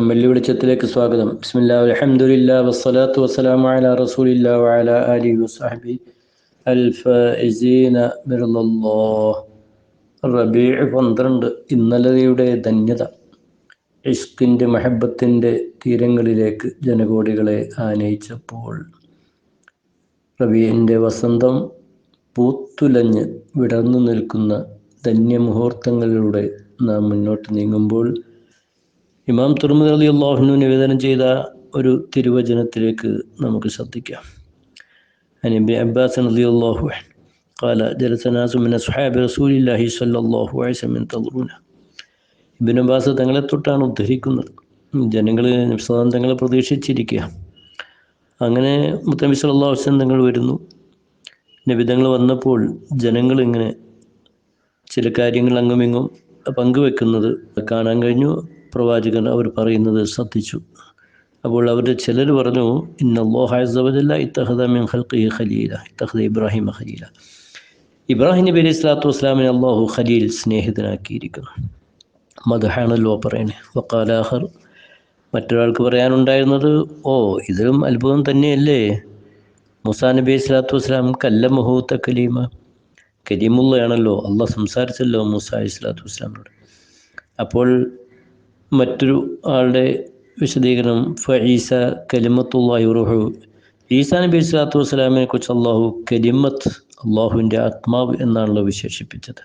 വെള്ളിവെളിച്ചത്തിലേക്ക് സ്വാഗതം. ബിസ്മില്ലാ അൽഹംദുലില്ലാ വസ്സലാത്തു വസ്സലാമു അലാ റസൂലില്ലാ വഅലാ ആലിഹി വസ്സഹബി അൽഫൈസീന ബിറലല്ലാഹ് റബീഅ് പന്ത്രണ്ട് ഇന്നലയുടെ ധന്യത. ഇഷ്കിന്റെ മഹബത്തിന്റെ തീരങ്ങളിലേക്ക് ജനകോടികളെ ആനയിച്ചപ്പോൾ റബീന്റെ വസന്തം പൂത്തുലഞ്ഞ് വിടർന്നു നിൽക്കുന്ന ധന്യമുഹൂർത്തങ്ങളിലൂടെ നാം മുന്നോട്ട് നീങ്ങുമ്പോൾ ഇമാം തുറമുദ അലി അള്ളാഹുനു നിവേദനം ചെയ്ത ഒരു തിരുവചനത്തിലേക്ക് നമുക്ക് ശ്രദ്ധിക്കാം അനിബി അബ്ബാസ് അലി അള്ളാഹു قال جلس ناس من أصحاب رسول الله صلى الله عليه وسلم ينتظرونه ഇബിൻ അബ്ബാസ് തങ്ങളെ തൊട്ടാണ് ഉദ്ധരിക്കുന്നത് ജനങ്ങൾ നബ്സാദം തങ്ങളെ പ്രതീക്ഷിച്ചിരിക്കുക അങ്ങനെ മുത്തനബി സല്ലല്ലാഹു അലൈഹി വസല്ലം തങ്ങൾ വരുന്നു നബി തങ്ങൾ വന്നപ്പോൾ ജനങ്ങൾ ഇങ്ങനെ ചില കാര്യങ്ങൾ അങ്ങുമിങ്ങും പങ്കുവെക്കുന്നത് കാണാൻ കഴിഞ്ഞു പ്രവാചകൻ അവർ പറയുന്നത് ശ്രദ്ധിച്ചു. അപ്പോൾ അവരുടെ ചിലർ പറഞ്ഞു ഇന്നല്ലാഹല്ല ഇത്തഹദ മിൻ ഖൽഖിഹി ഖലീല ഇത്തഹദ ഇബ്രാഹിം ഖലീല. ഇബ്രാഹിം നബി അലൈഹി സ്വലാത്തു വസ്സലാമിനെ അള്ളാഹു ഖലീൽ സ്നേഹിതനാക്കിയിരിക്കുന്നു. മദഹാണല്ലോ പറയണേ വക്കാലാഹർ മറ്റൊരാൾക്ക് പറയാനുണ്ടായിരുന്നത് ഓ ഇതിലും അത്ഭുതം തന്നെയല്ലേ? മുസാ നബി സ്വലാത്തു വസ്സലാം കല്ലമഹു തക്കലീമ കരീമുള്ളയാണല്ലോ അള്ളാഹ് സംസാരിച്ചല്ലോ മൂസ അലൈഹി സ്വലാത്തു വസ്സലാമിനോട്. അപ്പോൾ മറ്റൊരു ആളുടെ വിശദീകരണം ഫഈസ കലിമത്തുല്ലാഹി റുഹു ഈസാ നബി സ്വലാത്തു വസ്സലാമിനെ കുറിച്ച് അള്ളാഹു കലിമത്ത് അള്ളാഹുവിന്റെ ആത്മാവ് എന്നാണല്ലോ വിശേഷിപ്പിച്ചത്.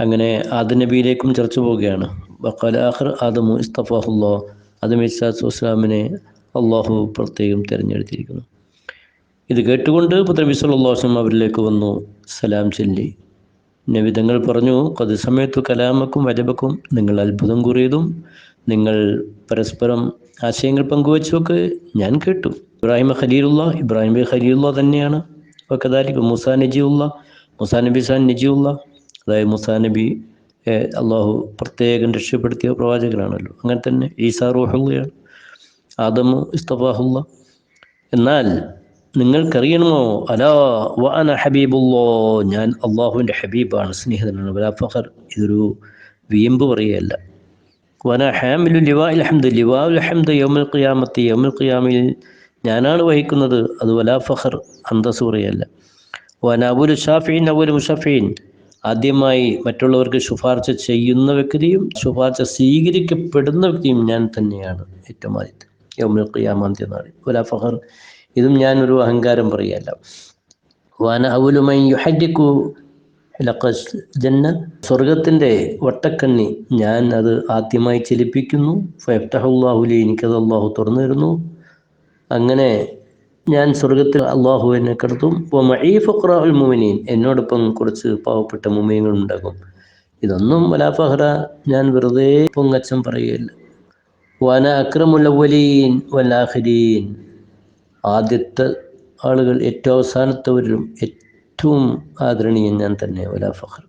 അങ്ങനെ ആദ നബിയിലേക്കും ചർച്ച പോവുകയാണ്. വക്കാല ആദമു ഇസ്തഫാഹുല്ലാ ആദം ഇസ്ലാത്തു വസ്സലാമിനെ അള്ളാഹു പ്രത്യേകം തിരഞ്ഞെടുത്തിരിക്കുന്നു. ഇത് കേട്ടുകൊണ്ട് പുത്രബി സല്ലാസ്ലം അവരിലേക്ക് വന്നു. സലാം ചൊല്ലി. നബിതങ്ങൾ പറഞ്ഞു കൊതി കലാമക്കും വരബക്കും നിങ്ങൾ അത്ഭുതം കുറിയതും നിങ്ങൾ പരസ്പരം ആശയങ്ങൾ പങ്കുവച്ചൊക്കെ ഞാൻ കേട്ടു. ഇബ്രാഹിം ഖലീലുള്ള ഇബ്രാഹിം ബി ഖലീലുള്ള തന്നെയാണ്. കദാലിക്ക് മുസാ നജിയുള്ള മുസാ നബി സാൻ നജിയുള്ള അതായത് മുസാ നബി അള്ളാഹു പ്രത്യേകം രക്ഷപ്പെടുത്തിയ പ്രവാചകനാണല്ലോ. അങ്ങനെ തന്നെ ഈസാ റോഹുള്ളയാണ് ആദമു ഇസ്തഫാഹുള്ള. എന്നാൽ നിങ്ങൾക്കറിയണമോ? അലാ വാന ഹബീബുല്ലോ ഞാൻ അള്ളാഹുവിന്റെ ഹബീബാണ് സ്നേഹിതനാണ്. വലാ ഫഖർ ഇതൊരു വീമ്പ് പറയുകയല്ല. വന ഹാമിലു ലിവാ അലഹമ്മദ് ലിവാ അലഹമ്മദ് യോമുൽ ഖിയാമത്തി. യോമുൽ ഖിയാമിൽ ഞാനാണ് വഹിക്കുന്നത്. അത് വലാ ഫഖർ അന്തസ് പറയല്ല വന അബുൽ ഷാഫീൻ അബുൽ മുഷഫീൻ. ആദ്യമായി മറ്റുള്ളവർക്ക് ശുപാർശ ചെയ്യുന്ന വ്യക്തിയും ശുപാർശ സ്വീകരിക്കപ്പെടുന്ന വ്യക്തിയും ഞാൻ തന്നെയാണ് ഏറ്റവും ആദ്യത്തെ. യോമുൽ ഖിയാമാന്ത്യ വലാ ഫഖർ ഇതും ഞാനൊരു അഹങ്കാരം പറയല്ല. വാന അവലുമൈ യുഹരിക്കു ജന്ന. സ്വർഗത്തിന്റെ വട്ടക്കണ്ണി ഞാൻ അത് ആദ്യമായി ചലിപ്പിക്കുന്നു. ഫെഫ്റ്റഹുല്ലാഹുലി എനിക്കത് അള്ളാഹു തുറന്നു തരുന്നു അങ്ങനെ ഞാൻ സ്വർഗത്തിൽ അള്ളാഹു എന്നെ കിടത്തും. ഇപ്പോൾ മഴീ ഫുറാഹുൽ മുമിനീൻ എന്നോടൊപ്പം കുറച്ച് പാവപ്പെട്ട മുമിയങ്ങൾ ഉണ്ടാകും. ഇതൊന്നും വലാഫഹറ ഞാൻ വെറുതെ പൊങ്ങച്ചം പറയുകയില്ല വാന അക്രമുല്ലവലീൻ വലാഹരീൻ ആദ്യത്തെ ആളുകൾ ഏറ്റവും അവസാനത്തവരും ഏറ്റവും ആദരണീയൻ ഞാൻ തന്നെ ഒലാ ഫഖർ.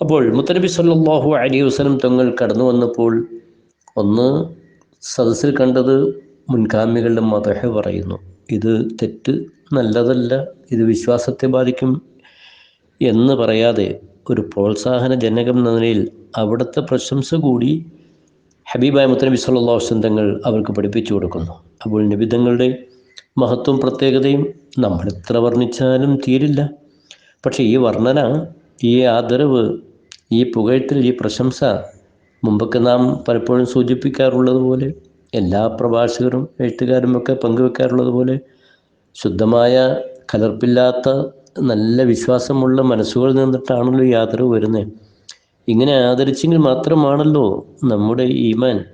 അപ്പോൾ മുത്തനബി സല്ലാഹു അലി വസ്ലം തങ്ങൾ കടന്നു വന്നപ്പോൾ ഒന്ന് സദസ്സിൽ കണ്ടത് മുൻഗാമികളുടെ മതഹ പറയുന്നു. ഇത് തെറ്റ് നല്ലതല്ല ഇത് വിശ്വാസത്തെ ബാധിക്കും എന്ന് പറയാതെ ഒരു പ്രോത്സാഹന ജനകം എന്ന നിലയിൽ അവിടുത്തെ പ്രശംസ കൂടി ഹബീബായ മുത്തനബി സല്ലാ വസ്ലം തങ്ങൾ അവർക്ക് പഠിപ്പിച്ചു കൊടുക്കുന്നു. അപ്പോൾ നബിതങ്ങളുടെ മഹത്വം പ്രത്യേകതയും നമ്മൾ എത്ര വർണിച്ചാലും തീരില്ല. പക്ഷേ ഈ വർണന ഈ ആദരവ് ഈ പുകഴ്ത്തൽ ഈ പ്രശംസ മുമ്പൊക്കെ നാം പലപ്പോഴും സൂചിപ്പിക്കാറുള്ളത് പോലെ എല്ലാ പ്രഭാഷകരും എഴുത്തുകാരും ഒക്കെ പങ്കുവെക്കാറുള്ളത് പോലെ ശുദ്ധമായ കലർപ്പില്ലാത്ത നല്ല വിശ്വാസമുള്ള മനസ്സുകളിൽ നിന്നിട്ടാണല്ലോ ഈ ആദരവ് വരുന്നത് ഇങ്ങനെ ആദരിച്ചെങ്കിൽ മാത്രമാണല്ലോ നമ്മുടെ ഈമാൻ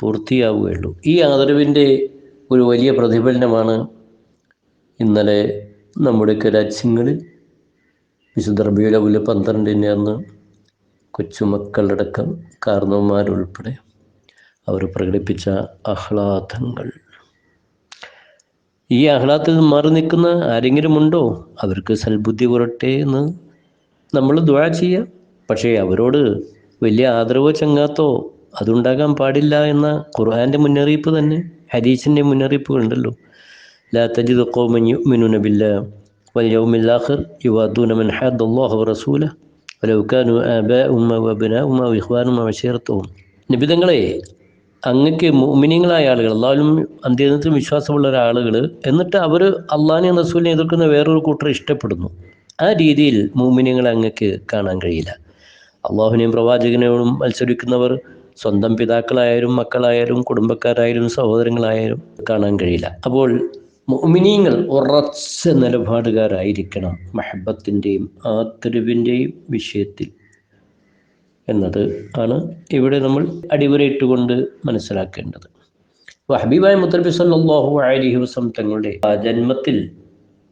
പൂർത്തിയാവുകയുള്ളൂ. ഈ ആദരവിന്റെ ഒരു വലിയ പ്രതിഫലനമാണ് ഇന്നലെ നമ്മുടെയൊക്കെ രാജ്യങ്ങളിൽ വിശുദ്ധ റബിയുലവുല പന്ത്രണ്ടിന് അന്ന് കൊച്ചുമക്കളടക്കം കാർന്നവന്മാരുൾപ്പെടെ അവർ പ്രകടിപ്പിച്ച ആഹ്ലാദങ്ങൾ. ഈ ആഹ്ലാദത്തിൽ മാറി നിൽക്കുന്ന ആരെങ്കിലും ഉണ്ടോ? അവർക്ക് സൽബുദ്ധി പുരട്ടെ എന്ന് നമ്മൾ ദ്വാ ചെയ്യാം. പക്ഷേ അവരോട് വലിയ ആദരവോ ചങ്ങാത്തോ അതുണ്ടാകാൻ പാടില്ല എന്ന ഖുർആന്റെ മുന്നറിയിപ്പ് തന്നെ ഹദീസിന്റെ മുന്നറിയിപ്പുകളുണ്ടല്ലോ. ലാ തജിദ് ഖൗമൻ യുഅ്മിനൂന ബില്ലാഹ് വൽ യൗമിൽ ആഖിർ യുവാദൂന മൻ ഹദ്ദ അല്ലാഹു വറസൂലഹു വലൗ കാനു ആബാഉഹും വഅബ്നാഉഹും വഇഖ്വാനുഹും വഅശീറത്തുഹും നിബിതങ്ങളെ അങ്ങക്ക് മുമിനിങ്ങളായ ആളുകൾ അള്ളാഹുലും അന്ത്യദിനത്തിൽ വിശ്വാസമുള്ള ഒരാളുകൾ എന്നിട്ട് അവർ അള്ളാഹിനെ റസൂലിനെ എതിർക്കുന്ന വേറൊരു കൂട്ടർ ഇഷ്ടപ്പെടുന്നു. ആ രീതിയിൽ മൂമിനിങ്ങളെ അങ്ങക്ക് കാണാൻ കഴിയില്ല. അള്ളാഹുവിനെയും പ്രവാചകനെയും മത്സരിക്കുന്നവർ സ്വന്തം പിതാക്കളായാലും മക്കളായാലും കുടുംബക്കാരായാലും സഹോദരങ്ങളായാലും കാണാൻ കഴിയില്ല. അപ്പോൾ മുഅ്മിനീങ്ങൾ ഉറച്ച നിലപാടുകാരായിരിക്കണം മഹബത്തിന്റെയും ആദരവിന്റെയും വിഷയത്തിൽ എന്നത് ആണ് ഇവിടെ നമ്മൾ അടിവരയിട്ടുകൊണ്ട് മനസ്സിലാക്കേണ്ടത്. ഹബീബായ മുത്തലബി സല്ലാഹു അലഹി വസ്ലം തങ്ങളുടെ ആ ജന്മത്തിൽ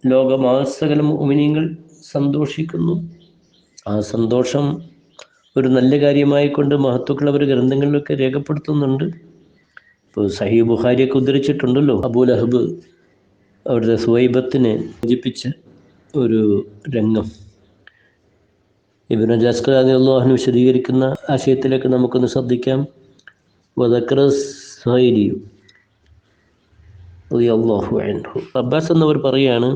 ലോകമാസകല മുഅ്മിനീങ്ങൾ സന്തോഷിക്കുന്നു. ആ സന്തോഷം ഒരു നല്ല കാര്യമായി കൊണ്ട് മഹത്വക്കൾ അവർ ഗ്രന്ഥങ്ങളിലൊക്കെ രേഖപ്പെടുത്തുന്നുണ്ട്. ഇപ്പോൾ സഹി ബുഹാരിയൊക്കെ ഉദ്ധരിച്ചിട്ടുണ്ടല്ലോ അബൂൽ അഹബ് അവരുടെ സ്വൈബത്തിനെ സൂചിപ്പിച്ച ഒരു രംഗം. ഇബിൻ ജാസ്കർ അള്ളാഹുന് വിശദീകരിക്കുന്ന ആശയത്തിലേക്ക് നമുക്കൊന്ന് ശ്രദ്ധിക്കാം. അബ്ബാസ് എന്നവർ പറയാണ്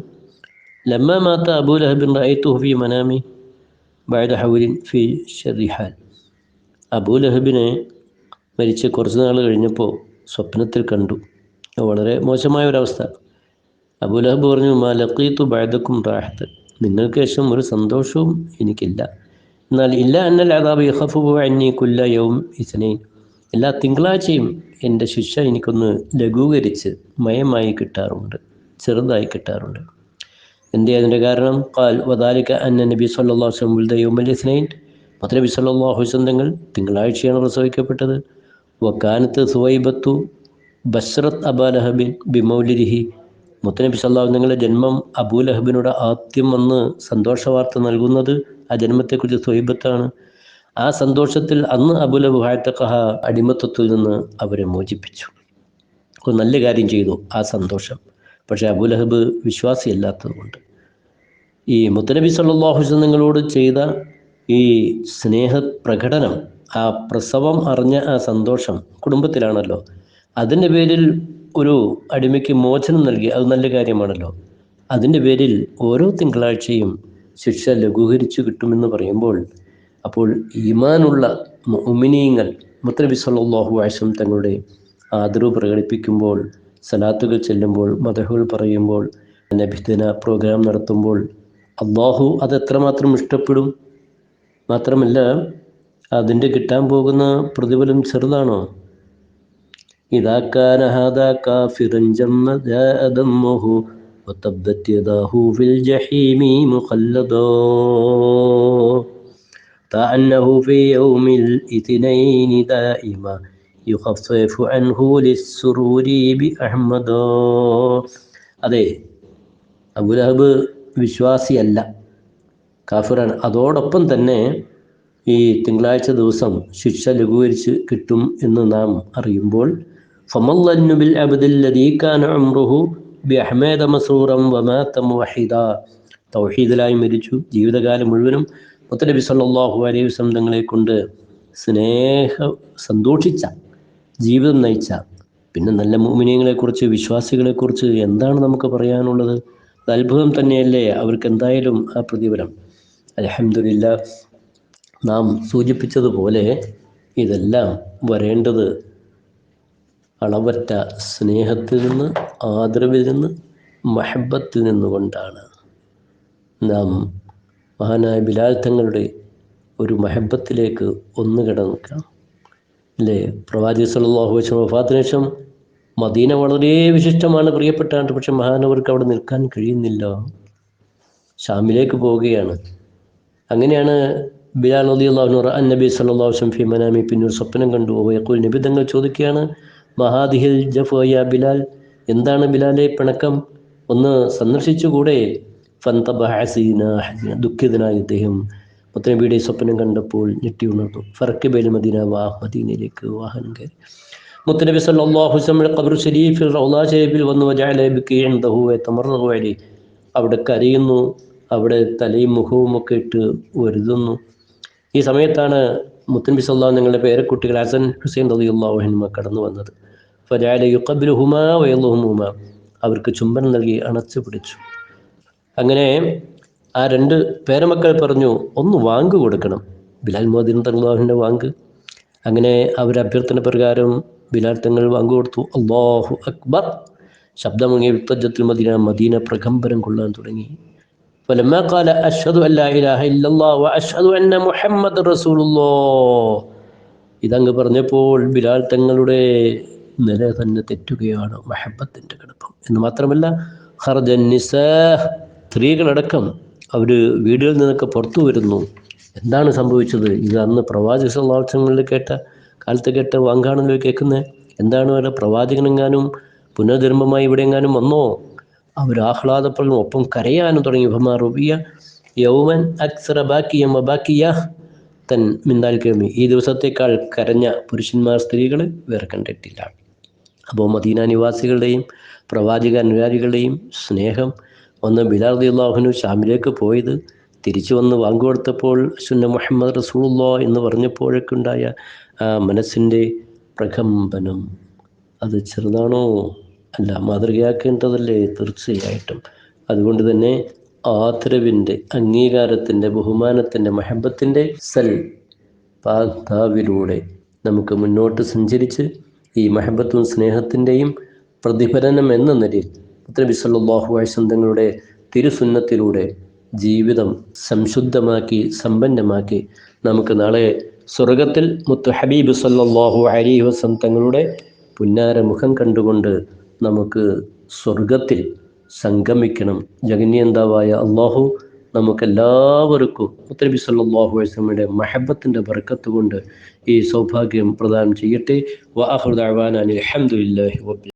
ലമ്മ മാത്ത അബൂൽ അഹബിൻ റഅയ്തുഹു ഫി മനാമി ബഅദ ഹൗലിൻ ഫി ഷെറിഹാൻ അബൂലഹബിനെ മരിച്ച് കുറച്ച് നാൾ കഴിഞ്ഞപ്പോൾ സ്വപ്നത്തിൽ കണ്ടു. വളരെ മോശമായ ഒരവസ്ഥ അബുലഹബ് പറഞ്ഞു മാ ലക്കീത്തു ബൈദക്കും റാഹത്ത്. നിങ്ങൾക്ക് ശേഷം ഒരു സന്തോഷവും എനിക്കില്ല. എന്നാൽ ഇല്ല അന്നൽ അതാബ് യഹഫു അന്നി കുല്ല യൗം ഇസനൈൻ. എല്ലാ തിങ്കളാഴ്ചയും എന്റെ ശിക്ഷ എനിക്കൊന്ന് ലഘൂകരിച്ച് മയമായി കിട്ടാറുണ്ട് ചെറുതായി കിട്ടാറുണ്ട്. എന്തേ അതിന്റെ കാരണം? കാൽ വദാലിക്ക അന്ന നബി സല്ലാ വസ്ലം ഉൽദ മത്ത നബി സല്ലാഹു വസ്ലം തങ്ങൾ തിങ്കളാഴ്ചയാണ് പ്രസവിക്കപ്പെട്ടത്. വക്കാനത്ത് സുവൈബത്തു ബസ്രത്ത് അബാലഹബിൻ ബിമൗലിരിഹി. മുത്തനബി സല്ലാഹു നിങ്ങളുടെ ജന്മം അബൂലഹബിനോട് ആദ്യം വന്ന് സന്തോഷ വാർത്ത നൽകുന്നത് ആ ജന്മത്തെക്കുറിച്ച് സ്വൈബത്താണ്. ആ സന്തോഷത്തിൽ അന്ന് അബുലബ് ഹായത്തക്കഹ അടിമത്വത്തിൽ നിന്ന് അവരെ മോചിപ്പിച്ചു. ഒരു നല്ല കാര്യം ചെയ്തു ആ സന്തോഷം. പക്ഷേ അബുലഹബ് വിശ്വാസിയല്ലാത്തതുകൊണ്ട്. ഈ മുത്തനബി സല്ലാഹു നിങ്ങളോട് ചെയ്ത ഈ സ്നേഹ പ്രകടനം ആ പ്രസവം അറിഞ്ഞ ആ സന്തോഷം കുടുംബത്തിലാണല്ലോ. അതിന്റെ പേരിൽ ഒരു അടിമയ്ക്ക് മോചനം നൽകി അത് നല്ല കാര്യമാണല്ലോ. അതിന്റെ പേരിൽ ഓരോ തിങ്കളാഴ്ചയും ശിക്ഷ ലഘൂകരിച്ചു കിട്ടുമെന്ന് പറയുമ്പോൾ അപ്പോൾ ഈമാനുള്ള മുഅ്മിനീങ്ങൾ മുത്തനബി സല്ലാഹു അലൈഹി തങ്ങളുടെ ആദരവ് പ്രകടിപ്പിക്കുമ്പോൾ സലാത്തുകൾ ചെല്ലുമ്പോൾ മദഹുകൾ പറയുമ്പോൾ നബിദിന പ്രോഗ്രാം നടത്തുമ്പോൾ അള്ളാഹു അത് എത്രമാത്രം ഇഷ്ടപ്പെടും മാത്രമല്ല അതിൻ്റെ കിട്ടാൻ പോകുന്ന പ്രതിഫലം ചെറുതാണോ إذا كان هذا كافرا جم جاء دمه وتبت يداه في الجحيم مخلدا كأنه في يوم الاثنين دائما യുഹഫു അതെ അബുലഹബ് വിശ്വാസിയല്ല കാഫിറാണ്. അതോടൊപ്പം തന്നെ ഈ തിങ്കളാഴ്ച ദിവസം ശിക്ഷ ലഘൂകരിച്ച് കിട്ടും എന്ന് നാം അറിയുമ്പോൾ തൗഹീദിലായി മരിച്ചു. ജീവിതകാലം മുഴുവനും മുത്തലബി സല്ലാഹു അലൈഹി വസന്തങ്ങളെ കൊണ്ട് സ്നേഹ സന്തോഷിച്ച ജീവിതം നയിച്ച പിന്നെ നല്ല മോമിനിയങ്ങളെക്കുറിച്ച് വിശ്വാസികളെക്കുറിച്ച് എന്താണ് നമുക്ക് പറയാനുള്ളത്? അത് അത്ഭുതം തന്നെയല്ലേ? അവർക്ക് എന്തായാലും ആ പ്രതിഫലം. അലഹമില്ല നാം സൂചിപ്പിച്ചതുപോലെ ഇതെല്ലാം വരേണ്ടത് അളവറ്റ സ്നേഹത്തിൽ നിന്ന് ആദരവിൽ നിന്ന് മഹബത്തിൽ നിന്നുകൊണ്ടാണ്. നാം മഹാനായ ബിലാൽ തങ്ങളുടെ ഒരു മഹബത്തിലേക്ക് ഒന്ന് കിടക്കാം. അല്ലേ പ്രവാചി സല്ലാഹു വെച്ച വഫാത്തിന് ശേഷം മദീന വളരെ വിശിഷ്ടമാണ് പ്രിയപ്പെട്ടാണ്. പക്ഷെ മഹാനവർക്ക് അവിടെ നിൽക്കാൻ കഴിയുന്നില്ല. ഷാമിലേക്ക് പോവുകയാണ്. അങ്ങനെയാണ് ബിലാൽ അലി അള്ളാഹു അൻ നബി ഫി മനാമി പിന്നൊരു സ്വപ്നം കണ്ടു. യക്കൂൽ നബി തങ്ങൾ ചോദിക്കുകയാണ് മഹാദിഹിൽ ജഫോയ ബിലാൽ എന്താണ് ബിലാലെ പിണക്കം? ഒന്ന് സന്ദർശിച്ചുകൂടെ? ഫന്തബ ഹസീന ദുഃഖിതനായി ഇദ്ദേഹം മുത്തനബിയുടെ സ്വപ്നം കണ്ടപ്പോൾ ഞെട്ടി ഉണർന്നു. ഫറക്ക് ബേൽ മദീന വാഹ് മദീനയിലേക്ക് വാഹനം കയറി. മുത്തനബി സല്ലാഹു ഖബർ ഷരീഫിൽ റൗളാ ഷരീഫിൽ വന്നു വജാലി അവിടെ കരയുന്നു അവിടെ തലയും മുഖവും ഒക്കെ ഇട്ട് വരുതുന്നു ഈ സമയത്താണ് മുത്തനബി സല്ലാ നിങ്ങളുടെ പേരക്കുട്ടികൾ ഹസൻ ഹുസൈൻ റളിയല്ലാഹുഹിന്മ കടന്നു വന്നത്. ഫജാല ഹുമാ വയല്ലുഹുമാ അവർക്ക് ചുംബനം നൽകി അണച്ചു പിടിച്ചു. അങ്ങനെ ആ രണ്ട് പേരമക്കൾ പറഞ്ഞു ഒന്ന് വാങ്ക് കൊടുക്കണം ബിലാൽ മോദിൻ തല്ലാഹുവിൻ്റെ വാങ്ക് അങ്ങനെ അവർ അഭ്യർത്ഥന പ്രകാരം ബിലാൽ തങ്ങൾ വാങ്ങു കൊടുത്തു അള്ളാഹു അക്ബർ ശബ്ദമങ്ങിയ വിത്തജത്തിൽ മദീന മദീന പ്രകമ്പനം കൊള്ളാൻ തുടങ്ങി فلما قال أشهد أن لا إله إلا الله وأشهد أن محمد رسول الله ഇതങ്ങ് പറഞ്ഞപ്പോൾ ബിലാൽ തങ്ങളുടെ നില തന്നെ തെറ്റുകയാണ് മഹബത്തിൻ്റെ കിടപ്പം എന്ന് മാത്രമല്ല ഹർജൻ നിസാ സ്ത്രീകളടക്കം അവർ വീടുകളിൽ നിന്നൊക്കെ പുറത്തു വരുന്നു. എന്താണ് സംഭവിച്ചത്? ഇത് അന്ന് പ്രവാചക സല്ലാസങ്ങളിൽ കേട്ട കാലത്ത് കേട്ട വാങ്കാണല്ലോ കേൾക്കുന്നത് എന്താണ് അവരുടെ പ്രവാചകനെങ്ങാനും പുനർജന്മമായി ഇവിടെ എങ്ങാനും വന്നോ? അവർ ആഹ്ലാദപ്പെടുന്നു ഒപ്പം കരയാനും തുടങ്ങി. ഭമാ റുബിയ യൗമൻ അക്സറ ബാക്കിയമ്മ ബാക്കിയ തൻ മിന്താൽ കേമി. ഈ ദിവസത്തേക്കാൾ കരഞ്ഞ പുരുഷന്മാർ സ്ത്രീകൾ വേറെ കണ്ടിട്ടില്ല. അപ്പോൾ മദീന നിവാസികളുടെയും പ്രവാചക അനുരാഗികളുടെയും സ്നേഹം ഒന്ന് ബിലാർ അള്ളാഹുനു ഷാമിലേക്ക് പോയത്. തിരിച്ചു വന്ന് വാങ്ങുകൊടുത്തപ്പോൾ സുന്ന മുഹമ്മദ് റസൂള്ളോ എന്ന് പറഞ്ഞപ്പോഴേക്കുണ്ടായ ആ മനസ്സിന്റെ പ്രകമ്പനം. അത് ചെറുതാണോ? അല്ല മാതൃകയാക്കേണ്ടതല്ലേ? തീർച്ചയായിട്ടും. അതുകൊണ്ട് തന്നെ ആദരവിന്റെ അംഗീകാരത്തിന്റെ ബഹുമാനത്തിന്റെ മഹബത്തിന്റെ സൽ പാതാവിലൂടെ നമുക്ക് മുന്നോട്ട് സഞ്ചരിച്ച് ഈ മഹബത്തും സ്നേഹത്തിന്റെയും പ്രതിഫലനം എന്ന നിലയിൽ നബി സല്ലല്ലാഹു അലൈഹി വസല്ലം തങ്ങളുടെ തിരുസുന്നത്തിലൂടെ ജീവിതം സംശുദ്ധമാക്കി സമ്പന്നമാക്കി നമുക്ക് നാളെ സ്വർഗത്തിൽ മുത്തു ഹബീബ് സല്ലല്ലാഹു അലൈഹി വസല്ലം തങ്ങളുടെ പുന്നാര മുഖം കണ്ടുകൊണ്ട് നമുക്ക് സ്വർഗത്തിൽ സംഗമിക്കണം. ജഗന്യന്താവായ അള്ളാഹു നമുക്കെല്ലാവർക്കും മുത്തനബി സല്ലല്ലാഹു അലൈഹി വസല്ലമയുടെ മഹബത്തിന്റെ ബർക്കത്ത് കൊണ്ട് ഈ സൗഭാഗ്യം പ്രദാനം ചെയ്യട്ടെ. വാഹുദാൻ അലഹമുല്ലാഹി വബി